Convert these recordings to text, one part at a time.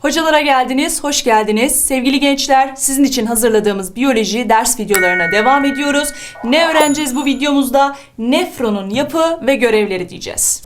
Hocalara geldiniz, hoş geldiniz. Sevgili gençler, sizin için hazırladığımız biyoloji ders videolarına devam ediyoruz. Ne öğreneceğiz bu videomuzda? Nefronun yapı ve görevleri diyeceğiz.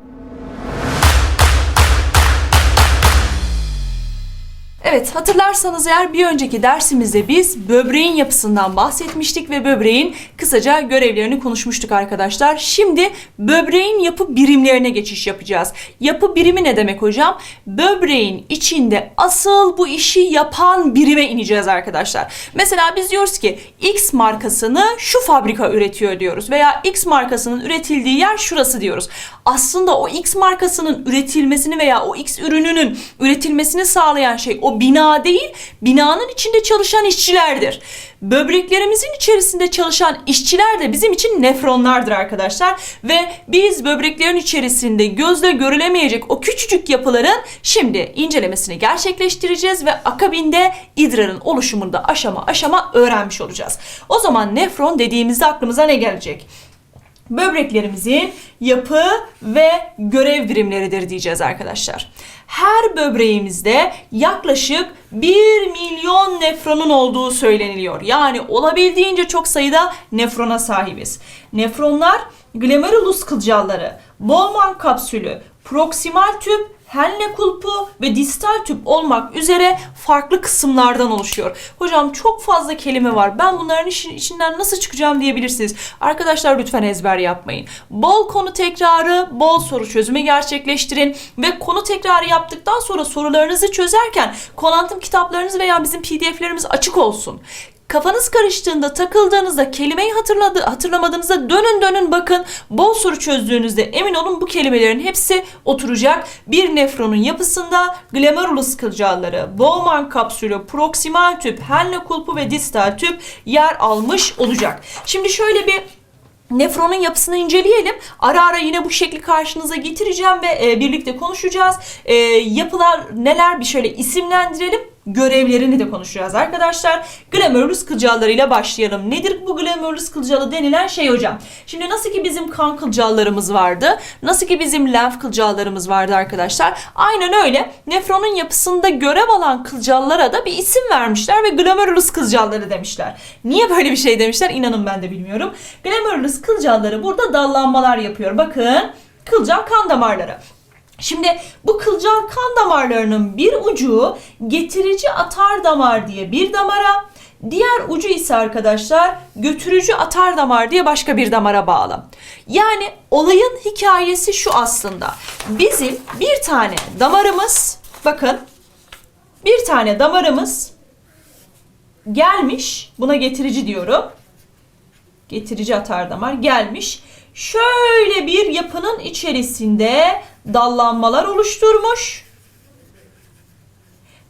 Evet hatırlarsanız eğer bir önceki dersimizde biz böbreğin yapısından bahsetmiştik ve böbreğin kısaca görevlerini konuşmuştuk arkadaşlar. Şimdi böbreğin yapı birimlerine geçiş yapacağız. Yapı birimi ne demek hocam? Böbreğin içinde asıl bu işi yapan birime ineceğiz arkadaşlar. Mesela biz diyoruz ki X markasını şu fabrika üretiyor diyoruz veya X markasının üretildiği yer şurası diyoruz. Aslında o X markasının üretilmesini veya o X ürününün üretilmesini sağlayan şey o bina değil, binanın içinde çalışan işçilerdir. Böbreklerimizin içerisinde çalışan işçiler de bizim için nefronlardır arkadaşlar. Ve biz böbreklerin içerisinde gözle görülemeyecek o küçücük yapıların şimdi incelemesini gerçekleştireceğiz ve akabinde idrarın oluşumunu da aşama aşama öğrenmiş olacağız. O zaman nefron dediğimizde aklımıza ne gelecek? Böbreklerimizin yapı ve görev birimleridir diyeceğiz arkadaşlar. Her böbreğimizde yaklaşık 1 milyon nefronun olduğu söyleniliyor. Yani olabildiğince çok sayıda nefrona sahibiz. Nefronlar glomerulus kılcalları, Bowman kapsülü, proksimal tüp, Henle kulpu ve distal tüp olmak üzere farklı kısımlardan oluşuyor. Hocam çok fazla kelime var. Ben bunların içinden nasıl çıkacağım diyebilirsiniz. Arkadaşlar lütfen ezber yapmayın. Bol konu tekrarı, bol soru çözümü gerçekleştirin ve konu tekrarı yaptıktan sonra sorularınızı çözerken Konantım kitaplarınız veya bizim PDF'lerimiz açık olsun. Kafanız karıştığında, takıldığınızda, kelimeyi hatırladı, hatırlamadığınızda dönün dönün bakın. Bol soru çözdüğünüzde emin olun bu kelimelerin hepsi oturacak. Bir nefronun yapısında glomerulus kılcalları, Bowman kapsülü, proksimal tüp, Henle kulpu ve distal tüp yer almış olacak. Şimdi şöyle bir Nefronun yapısını inceleyelim. Ara ara yine bu şekli karşınıza getireceğim ve e, birlikte konuşacağız. E, yapılar neler bir şöyle isimlendirelim. Görevlerini de konuşacağız arkadaşlar. Glomerulus kılcallarıyla başlayalım. Nedir bu glomerulus kılcalı denilen şey hocam? Şimdi nasıl ki bizim kan kılcallarımız vardı. Nasıl ki bizim lenf kılcallarımız vardı arkadaşlar. Aynen öyle. Nefronun yapısında görev alan kılcallara da bir isim vermişler ve glomerulus kılcalları demişler. Niye böyle bir şey demişler? İnanın ben de bilmiyorum. Glomerulus kılcalları burada dallanmalar yapıyor. Bakın kılcal kan damarları. Şimdi bu kılcal kan damarlarının bir ucu getirici atar damar diye bir damara, diğer ucu ise arkadaşlar götürücü atar damar diye başka bir damara bağlı. Yani olayın hikayesi şu aslında. Bizim bir tane damarımız, bakın bir tane damarımız gelmiş, buna getirici diyorum. Getirici atar damar gelmiş. Şöyle bir yapının içerisinde dallanmalar oluşturmuş.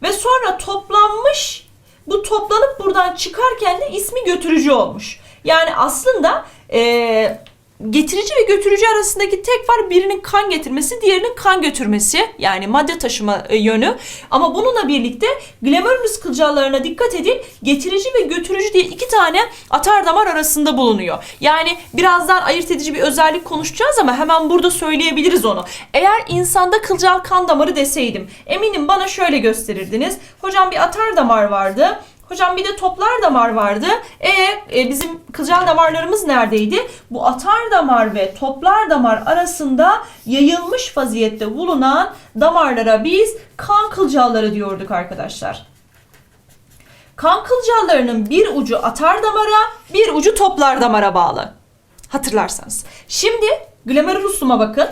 Ve sonra toplanmış. Bu toplanıp buradan çıkarken de ismi götürücü olmuş. Yani aslında eee getirici ve götürücü arasındaki tek var birinin kan getirmesi, diğerinin kan götürmesi. Yani madde taşıma e, yönü. Ama bununla birlikte glomerulus kılcallarına dikkat edin. Getirici ve götürücü diye iki tane atar damar arasında bulunuyor. Yani birazdan ayırt edici bir özellik konuşacağız ama hemen burada söyleyebiliriz onu. Eğer insanda kılcal kan damarı deseydim eminim bana şöyle gösterirdiniz. Hocam bir atar damar vardı. Hocam bir de toplar damar vardı. E, e bizim kılcal damarlarımız neredeydi? Bu atar damar ve toplar damar arasında yayılmış vaziyette bulunan damarlara biz kan kılcalları diyorduk arkadaşlar. Kan kılcallarının bir ucu atar damara, bir ucu toplar damara bağlı. Hatırlarsanız. Şimdi glomerulusuma bakın.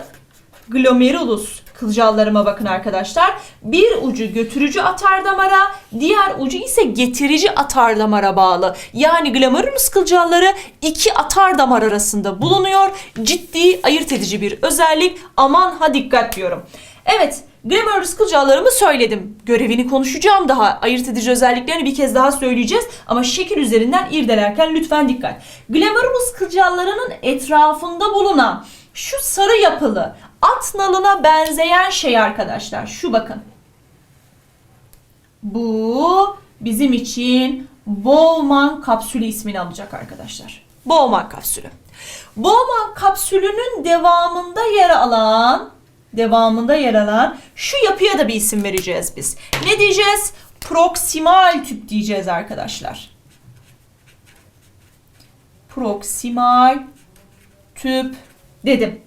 Glomerulus kılcallarıma bakın arkadaşlar. Bir ucu götürücü atar damara, diğer ucu ise getirici atar damara bağlı. Yani glomerulus kılcalları iki atar damar arasında bulunuyor. Ciddi ayırt edici bir özellik. Aman ha dikkat diyorum. Evet, glomerulus kılcallarımı söyledim. Görevini konuşacağım daha. Ayırt edici özelliklerini bir kez daha söyleyeceğiz. Ama şekil üzerinden irdelerken lütfen dikkat. Glomerulus kılcallarının etrafında bulunan şu sarı yapılı at nalına benzeyen şey arkadaşlar. Şu bakın. Bu bizim için Bowman kapsülü ismini alacak arkadaşlar. Bowman kapsülü. Bowman kapsülünün devamında yer alan devamında yer alan şu yapıya da bir isim vereceğiz biz. Ne diyeceğiz? Proksimal tüp diyeceğiz arkadaşlar. Proksimal tüp dedim.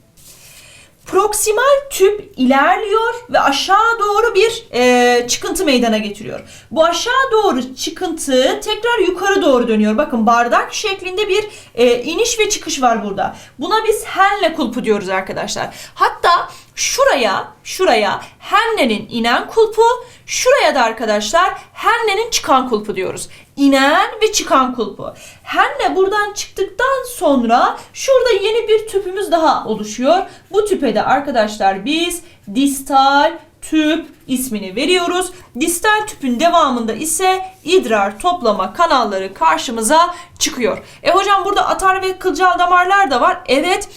Proksimal tüp ilerliyor ve aşağı doğru bir e, çıkıntı meydana getiriyor. Bu aşağı doğru çıkıntı tekrar yukarı doğru dönüyor. Bakın bardak şeklinde bir e, iniş ve çıkış var burada. Buna biz Henle kulpu diyoruz arkadaşlar. Hatta şuraya, şuraya Henle'nin inen kulpu, şuraya da arkadaşlar Henle'nin çıkan kulpu diyoruz. İnen ve çıkan kulpu. Henle buradan çıktıktan sonra şurada yeni bir tüpümüz daha oluşuyor. Bu tüpe de arkadaşlar biz distal tüp ismini veriyoruz. Distal tüpün devamında ise idrar toplama kanalları karşımıza çıkıyor. E hocam burada atar ve kılcal damarlar da var. Evet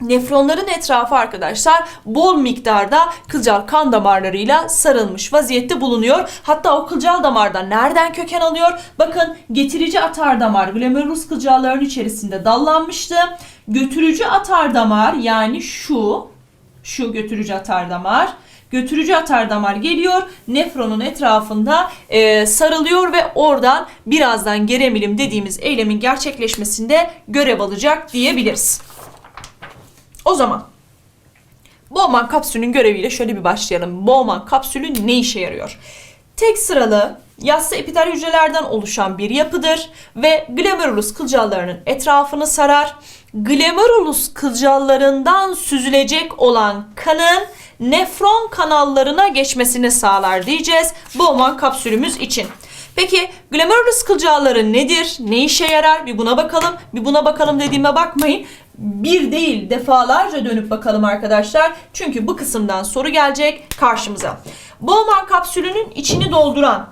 Nefronların etrafı arkadaşlar bol miktarda kılcal kan damarlarıyla sarılmış vaziyette bulunuyor. Hatta o kılcal damarda nereden köken alıyor? Bakın getirici atar damar glomerulus kılcalların içerisinde dallanmıştı. Götürücü atar damar yani şu şu götürücü atar damar götürücü atar damar geliyor nefronun etrafında e, sarılıyor ve oradan birazdan geremilim dediğimiz eylemin gerçekleşmesinde görev alacak diyebiliriz. O zaman Bowman kapsülünün göreviyle şöyle bir başlayalım. Bowman kapsülü ne işe yarıyor? Tek sıralı yassı epitel hücrelerden oluşan bir yapıdır ve glomerulus kılcallarının etrafını sarar. Glomerulus kılcallarından süzülecek olan kanın nefron kanallarına geçmesini sağlar diyeceğiz Bowman kapsülümüz için. Peki glomerulus kılcalları nedir? Ne işe yarar? Bir buna bakalım. Bir buna bakalım dediğime bakmayın. Bir değil defalarca dönüp bakalım arkadaşlar. Çünkü bu kısımdan soru gelecek karşımıza. Bowman kapsülünün içini dolduran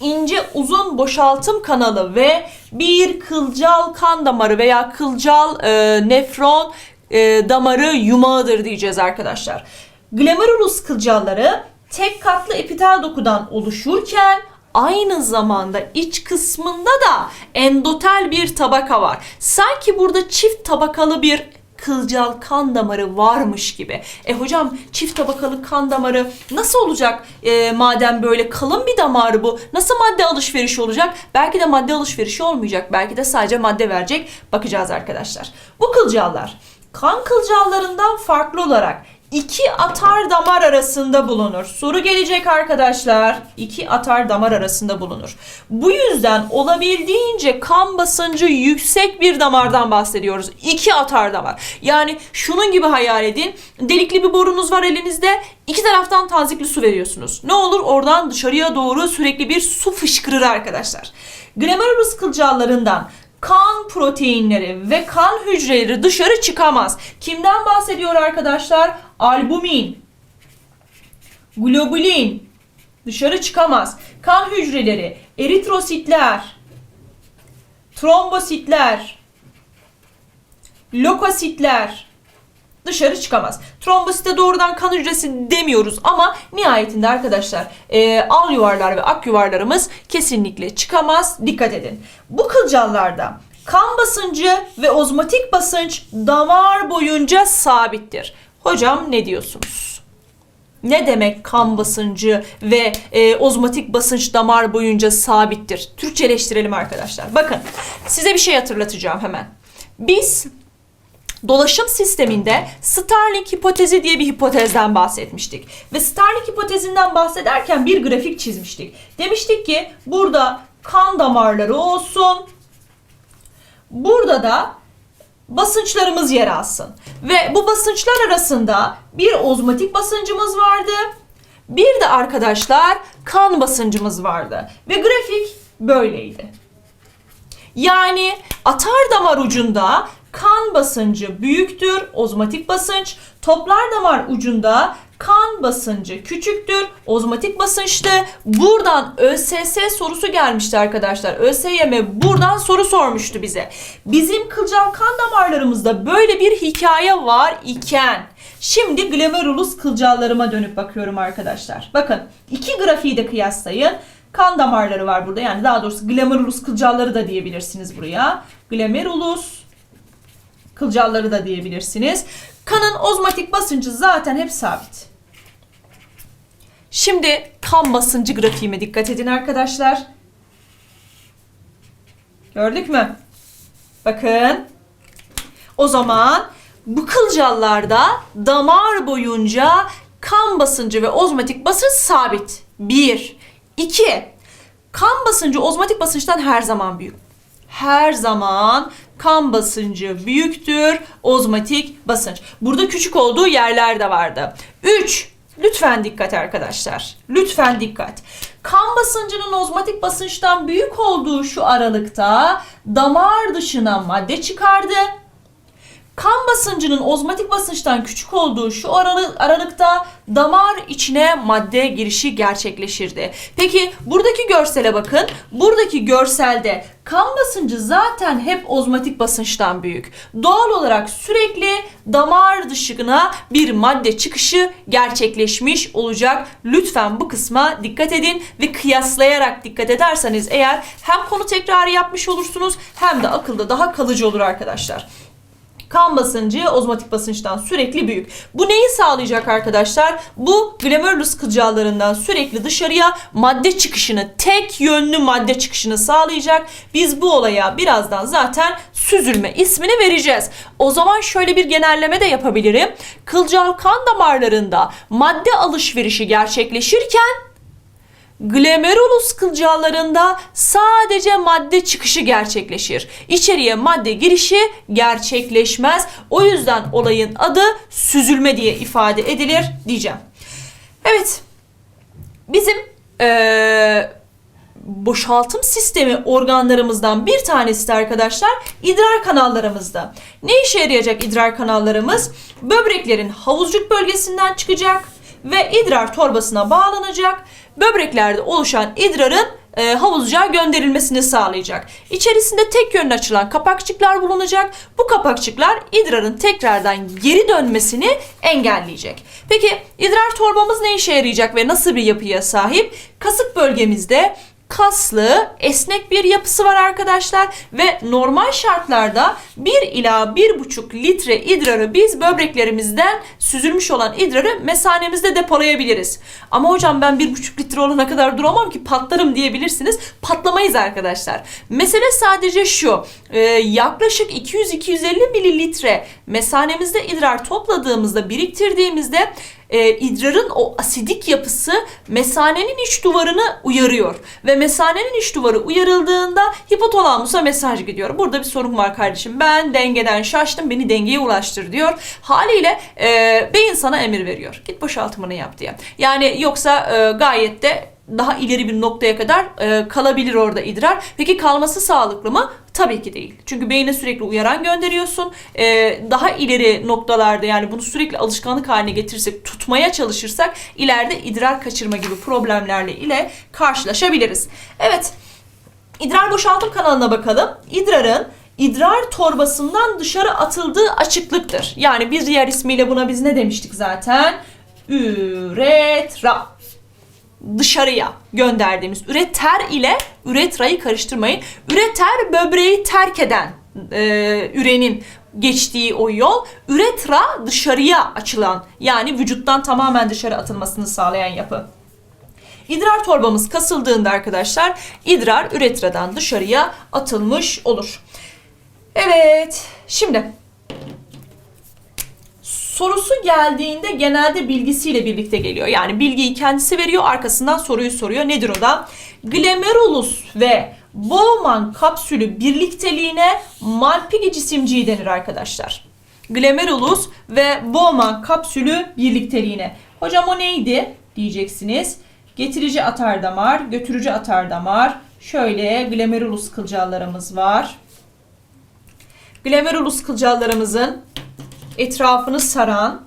ince uzun boşaltım kanalı ve bir kılcal kan damarı veya kılcal e, nefron e, damarı yumağıdır diyeceğiz arkadaşlar. Glomerulus kılcalları tek katlı epitel dokudan oluşurken aynı zamanda iç kısmında da endotel bir tabaka var. Sanki burada çift tabakalı bir kılcal kan damarı varmış gibi. E hocam çift tabakalı kan damarı nasıl olacak e, madem böyle kalın bir damar bu? Nasıl madde alışverişi olacak? Belki de madde alışverişi olmayacak. Belki de sadece madde verecek. Bakacağız arkadaşlar. Bu kılcallar kan kılcallarından farklı olarak iki atar damar arasında bulunur. Soru gelecek arkadaşlar. İki atar damar arasında bulunur. Bu yüzden olabildiğince kan basıncı yüksek bir damardan bahsediyoruz. İki atar damar. Yani şunun gibi hayal edin. Delikli bir borunuz var elinizde. İki taraftan tazikli su veriyorsunuz. Ne olur oradan dışarıya doğru sürekli bir su fışkırır arkadaşlar. Glomerulus kılcallarından kan proteinleri ve kan hücreleri dışarı çıkamaz. Kimden bahsediyor arkadaşlar? Albumin, globulin dışarı çıkamaz. Kan hücreleri, eritrositler, trombositler, lokositler dışarı çıkamaz. Trombosite doğrudan kan hücresi demiyoruz ama nihayetinde arkadaşlar e, al yuvarlar ve ak yuvarlarımız kesinlikle çıkamaz. Dikkat edin. Bu kılcallarda kan basıncı ve ozmotik basınç damar boyunca sabittir. Hocam ne diyorsunuz? Ne demek kan basıncı ve e, ozmotik basınç damar boyunca sabittir? Türkçeleştirelim arkadaşlar. Bakın size bir şey hatırlatacağım hemen. Biz dolaşım sisteminde Starling hipotezi diye bir hipotezden bahsetmiştik. Ve Starling hipotezinden bahsederken bir grafik çizmiştik. Demiştik ki burada kan damarları olsun. Burada da basınçlarımız yer alsın. Ve bu basınçlar arasında bir ozmotik basıncımız vardı. Bir de arkadaşlar kan basıncımız vardı. Ve grafik böyleydi. Yani atar damar ucunda kan basıncı büyüktür, ozmotik basınç. Toplar damar ucunda kan basıncı küçüktür, ozmotik basınçtı. Buradan ÖSS sorusu gelmişti arkadaşlar. ÖSYM buradan soru sormuştu bize. Bizim kılcal kan damarlarımızda böyle bir hikaye var iken Şimdi glomerulus kılcallarıma dönüp bakıyorum arkadaşlar. Bakın iki grafiği de kıyaslayın. Kan damarları var burada. Yani daha doğrusu glomerulus kılcalları da diyebilirsiniz buraya. Glomerulus kılcalları da diyebilirsiniz. Kanın ozmotik basıncı zaten hep sabit. Şimdi kan basıncı grafiğime dikkat edin arkadaşlar. Gördük mü? Bakın. O zaman bu kılcallarda damar boyunca kan basıncı ve ozmotik basınç sabit. 1. 2. Kan basıncı ozmotik basınçtan her zaman büyük. Her zaman kan basıncı büyüktür ozmotik basınç. Burada küçük olduğu yerler de vardı. 3. Lütfen dikkat arkadaşlar. Lütfen dikkat. Kan basıncının ozmotik basınçtan büyük olduğu şu aralıkta damar dışına madde çıkardı. Kan basıncının ozmotik basınçtan küçük olduğu şu aralık, aralıkta damar içine madde girişi gerçekleşirdi. Peki buradaki görsele bakın. Buradaki görselde kan basıncı zaten hep ozmotik basınçtan büyük. Doğal olarak sürekli damar dışına bir madde çıkışı gerçekleşmiş olacak. Lütfen bu kısma dikkat edin ve kıyaslayarak dikkat ederseniz eğer hem konu tekrarı yapmış olursunuz hem de akılda daha kalıcı olur arkadaşlar kan basıncı ozmotik basınçtan sürekli büyük. Bu neyi sağlayacak arkadaşlar? Bu glomerulus kılcallarından sürekli dışarıya madde çıkışını, tek yönlü madde çıkışını sağlayacak. Biz bu olaya birazdan zaten süzülme ismini vereceğiz. O zaman şöyle bir genelleme de yapabilirim. Kılcal kan damarlarında madde alışverişi gerçekleşirken Glomerulus kılcallarında sadece madde çıkışı gerçekleşir. İçeriye madde girişi gerçekleşmez. O yüzden olayın adı süzülme diye ifade edilir diyeceğim. Evet. Bizim eee, boşaltım sistemi organlarımızdan bir tanesi de arkadaşlar idrar kanallarımızda. Ne işe yarayacak idrar kanallarımız? Böbreklerin havuzcuk bölgesinden çıkacak ve idrar torbasına bağlanacak. Böbreklerde oluşan idrarın e, havuzcuğa gönderilmesini sağlayacak. İçerisinde tek yönlü açılan kapakçıklar bulunacak. Bu kapakçıklar idrarın tekrardan geri dönmesini engelleyecek. Peki idrar torbamız ne işe yarayacak ve nasıl bir yapıya sahip? Kasık bölgemizde kaslı, esnek bir yapısı var arkadaşlar ve normal şartlarda 1 ila 1,5 litre idrarı biz böbreklerimizden süzülmüş olan idrarı mesanemizde depolayabiliriz. Ama hocam ben 1,5 litre olana kadar duramam ki patlarım diyebilirsiniz. Patlamayız arkadaşlar. Mesele sadece şu. e, yaklaşık 200-250 mililitre mesanemizde idrar topladığımızda, biriktirdiğimizde e, idrarın o asidik yapısı mesanenin iç duvarını uyarıyor. Ve mesanenin iç duvarı uyarıldığında hipotalamusa mesaj gidiyor. Burada bir sorun var kardeşim. Ben dengeden şaştım beni dengeye ulaştır diyor. Haliyle e, beyin sana emir veriyor. Git boşaltımını yap diye. Yani yoksa e, gayet de daha ileri bir noktaya kadar e, kalabilir orada idrar. Peki kalması sağlıklı mı? Tabii ki değil. Çünkü beyne sürekli uyaran gönderiyorsun. E, daha ileri noktalarda yani bunu sürekli alışkanlık haline getirirsek, tutmaya çalışırsak ileride idrar kaçırma gibi problemlerle ile karşılaşabiliriz. Evet. İdrar boşaltım kanalına bakalım. İdrarın idrar torbasından dışarı atıldığı açıklıktır. Yani bir diğer ismiyle buna biz ne demiştik zaten? Üretra dışarıya gönderdiğimiz üreter ile üretrayı karıştırmayın. Üreter böbreği terk eden e, ürenin geçtiği o yol. Üretra dışarıya açılan yani vücuttan tamamen dışarı atılmasını sağlayan yapı. İdrar torbamız kasıldığında arkadaşlar idrar üretradan dışarıya atılmış olur. Evet şimdi sorusu geldiğinde genelde bilgisiyle birlikte geliyor. Yani bilgiyi kendisi veriyor arkasından soruyu soruyor. Nedir o da? Glomerulus ve Bowman kapsülü birlikteliğine Malpighi cisimciği denir arkadaşlar. Glomerulus ve Bowman kapsülü birlikteliğine. Hocam o neydi diyeceksiniz. Getirici atardamar, götürücü atardamar. Şöyle glomerulus kılcallarımız var. Glomerulus kılcallarımızın etrafını saran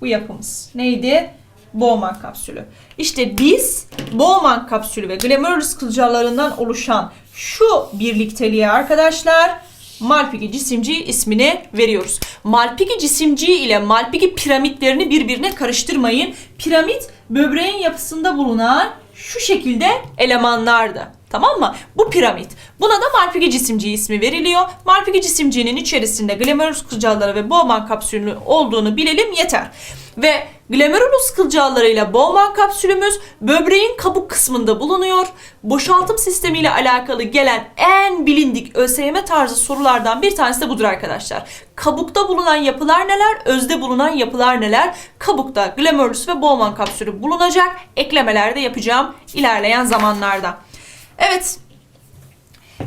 bu yapımız. Neydi? Bowman kapsülü. İşte biz Bowman kapsülü ve glomerulus kılcallarından oluşan şu birlikteliğe arkadaşlar Malpighi cisimciği ismini veriyoruz. Malpighi cisimciği ile Malpighi piramitlerini birbirine karıştırmayın. Piramit böbreğin yapısında bulunan şu şekilde elemanlardı. Tamam mı? Bu piramit. Buna da Malpighi cisimciği ismi veriliyor. Malpighi cisimciğinin içerisinde glomerulus kılcalları ve Bowman kapsülü olduğunu bilelim yeter. Ve glomerulus kılcallarıyla Bowman kapsülümüz böbreğin kabuk kısmında bulunuyor. Boşaltım sistemiyle alakalı gelen en bilindik ÖSYM tarzı sorulardan bir tanesi de budur arkadaşlar. Kabukta bulunan yapılar neler? Özde bulunan yapılar neler? Kabukta glomerulus ve Bowman kapsülü bulunacak. Eklemeler de yapacağım ilerleyen zamanlarda. Evet.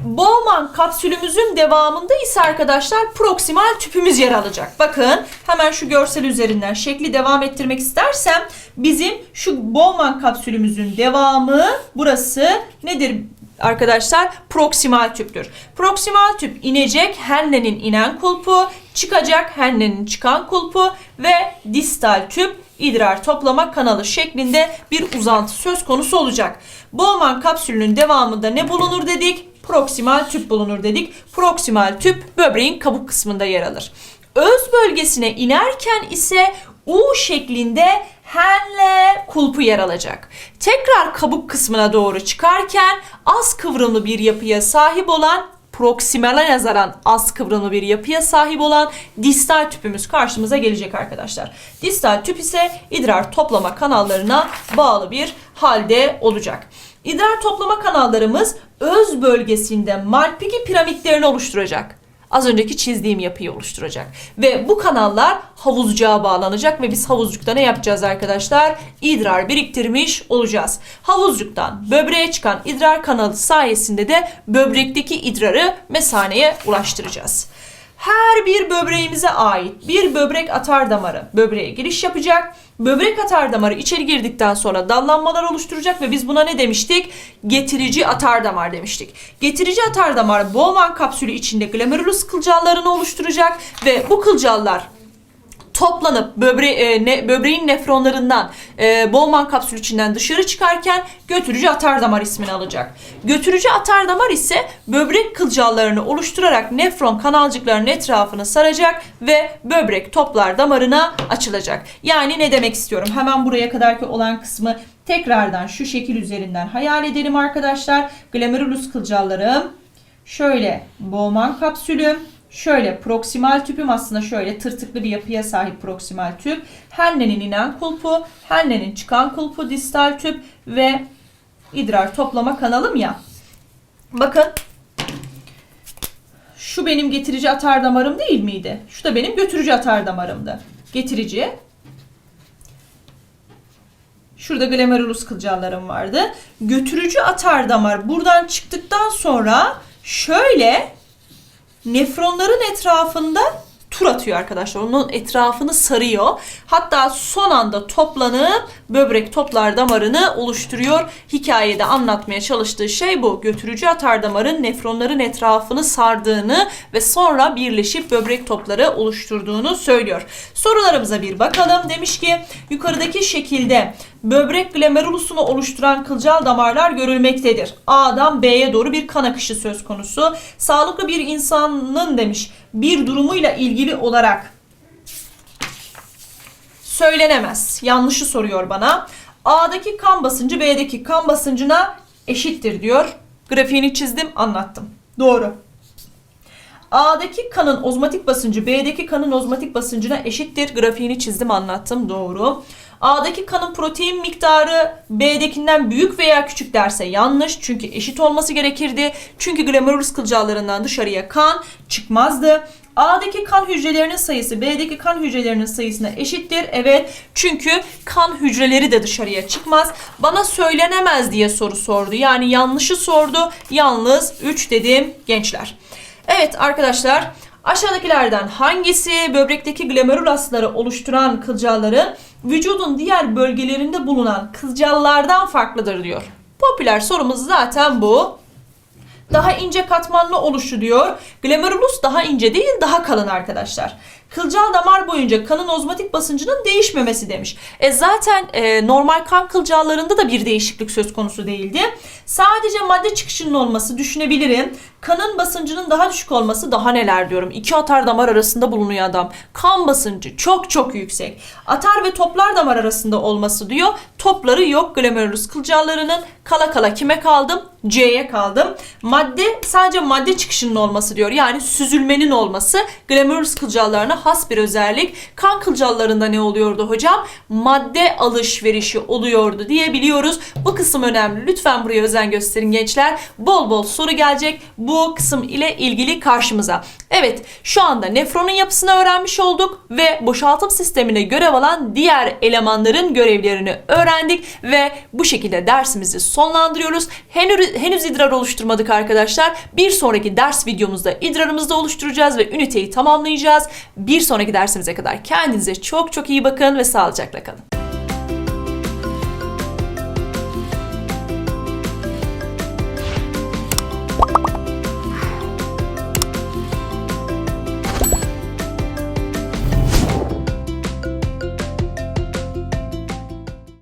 Bowman kapsülümüzün devamında ise arkadaşlar proksimal tüpümüz yer alacak. Bakın hemen şu görsel üzerinden şekli devam ettirmek istersem bizim şu Bowman kapsülümüzün devamı burası nedir arkadaşlar? Proksimal tüptür. Proksimal tüp inecek Henle'nin inen kulpu, çıkacak Henle'nin çıkan kulpu ve distal tüp idrar toplama kanalı şeklinde bir uzantı söz konusu olacak. Bowman kapsülünün devamında ne bulunur dedik? Proksimal tüp bulunur dedik. Proksimal tüp böbreğin kabuk kısmında yer alır. Öz bölgesine inerken ise U şeklinde henle kulpu yer alacak. Tekrar kabuk kısmına doğru çıkarken az kıvrımlı bir yapıya sahip olan proksimale nazaran az kıvrımlı bir yapıya sahip olan distal tüpümüz karşımıza gelecek arkadaşlar. Distal tüp ise idrar toplama kanallarına bağlı bir halde olacak. İdrar toplama kanallarımız öz bölgesinde Malpighi piramitlerini oluşturacak. Az önceki çizdiğim yapıyı oluşturacak. Ve bu kanallar havuzcuğa bağlanacak ve biz havuzcukta ne yapacağız arkadaşlar? İdrar biriktirmiş olacağız. Havuzcuktan böbreğe çıkan idrar kanalı sayesinde de böbrekteki idrarı mesaneye ulaştıracağız. Her bir böbreğimize ait bir böbrek atar damarı böbreğe giriş yapacak. Böbrek atar damarı içeri girdikten sonra dallanmalar oluşturacak ve biz buna ne demiştik? Getirici atar damar demiştik. Getirici atar damar Bowman kapsülü içinde glomerulus kılcallarını oluşturacak ve bu kılcallar toplanıp böbre e, ne, böbreğin nefronlarından e, Bowman kapsülü içinden dışarı çıkarken götürücü atardamar ismini alacak. Götürücü atardamar ise böbrek kılcallarını oluşturarak nefron kanalcıklarının etrafını saracak ve böbrek toplar damarına açılacak. Yani ne demek istiyorum? Hemen buraya kadarki olan kısmı tekrardan şu şekil üzerinden hayal edelim arkadaşlar. Glomerulus kılcallarım şöyle Bowman kapsülüm Şöyle proksimal tüpüm aslında şöyle tırtıklı bir yapıya sahip proksimal tüp. Henle'nin inen kulpu, Henle'nin çıkan kulpu distal tüp ve idrar toplama kanalım ya. Bakın şu benim getirici atar damarım değil miydi? Şu da benim götürücü atar damarımdı. Getirici. Şurada glomerulus kılcallarım vardı. Götürücü atar damar buradan çıktıktan sonra şöyle nefronların etrafında tur atıyor arkadaşlar. Onun etrafını sarıyor. Hatta son anda toplanıp böbrek toplar damarını oluşturuyor. Hikayede anlatmaya çalıştığı şey bu. Götürücü atar damarın nefronların etrafını sardığını ve sonra birleşip böbrek topları oluşturduğunu söylüyor. Sorularımıza bir bakalım. Demiş ki yukarıdaki şekilde böbrek glomerulusunu oluşturan kılcal damarlar görülmektedir. A'dan B'ye doğru bir kan akışı söz konusu. Sağlıklı bir insanın demiş bir durumuyla ilgili olarak söylenemez. Yanlışı soruyor bana. A'daki kan basıncı B'deki kan basıncına eşittir diyor. Grafiğini çizdim, anlattım. Doğru. A'daki kanın ozmotik basıncı B'deki kanın ozmotik basıncına eşittir. Grafiğini çizdim, anlattım. Doğru. A'daki kanın protein miktarı B'dekinden büyük veya küçük derse yanlış. Çünkü eşit olması gerekirdi. Çünkü glomerulus kılcallarından dışarıya kan çıkmazdı. A'daki kan hücrelerinin sayısı B'deki kan hücrelerinin sayısına eşittir. Evet çünkü kan hücreleri de dışarıya çıkmaz. Bana söylenemez diye soru sordu. Yani yanlışı sordu. Yalnız 3 dedim gençler. Evet arkadaşlar aşağıdakilerden hangisi böbrekteki glomerulasları oluşturan kılcalların vücudun diğer bölgelerinde bulunan kılcallardan farklıdır diyor. Popüler sorumuz zaten bu. Daha ince katmanlı oluşu diyor. Glomerulus daha ince değil daha kalın arkadaşlar. Kılcal damar boyunca kanın ozmotik basıncının değişmemesi demiş. E zaten e, normal kan kılcallarında da bir değişiklik söz konusu değildi. Sadece madde çıkışının olması düşünebilirim. Kanın basıncının daha düşük olması daha neler diyorum. İki atar damar arasında bulunuyor adam. Kan basıncı çok çok yüksek. Atar ve toplar damar arasında olması diyor. topları yok glomerulus kılcallarının. Kala kala kime kaldım? C'ye kaldım. Madde sadece madde çıkışının olması diyor. Yani süzülmenin olması glomerulus kılcallarına has bir özellik. Kan kılcallarında ne oluyordu hocam? Madde alışverişi oluyordu diyebiliyoruz. Bu kısım önemli. Lütfen buraya özen gösterin gençler. Bol bol soru gelecek bu kısım ile ilgili karşımıza. Evet şu anda nefronun yapısını öğrenmiş olduk ve boşaltım sistemine görev alan diğer elemanların görevlerini öğrendik ve bu şekilde dersimizi sonlandırıyoruz. Henüz, henüz idrar oluşturmadık arkadaşlar. Bir sonraki ders videomuzda idrarımızı da oluşturacağız ve üniteyi tamamlayacağız. Bir sonraki dersimize kadar kendinize çok çok iyi bakın ve sağlıcakla kalın.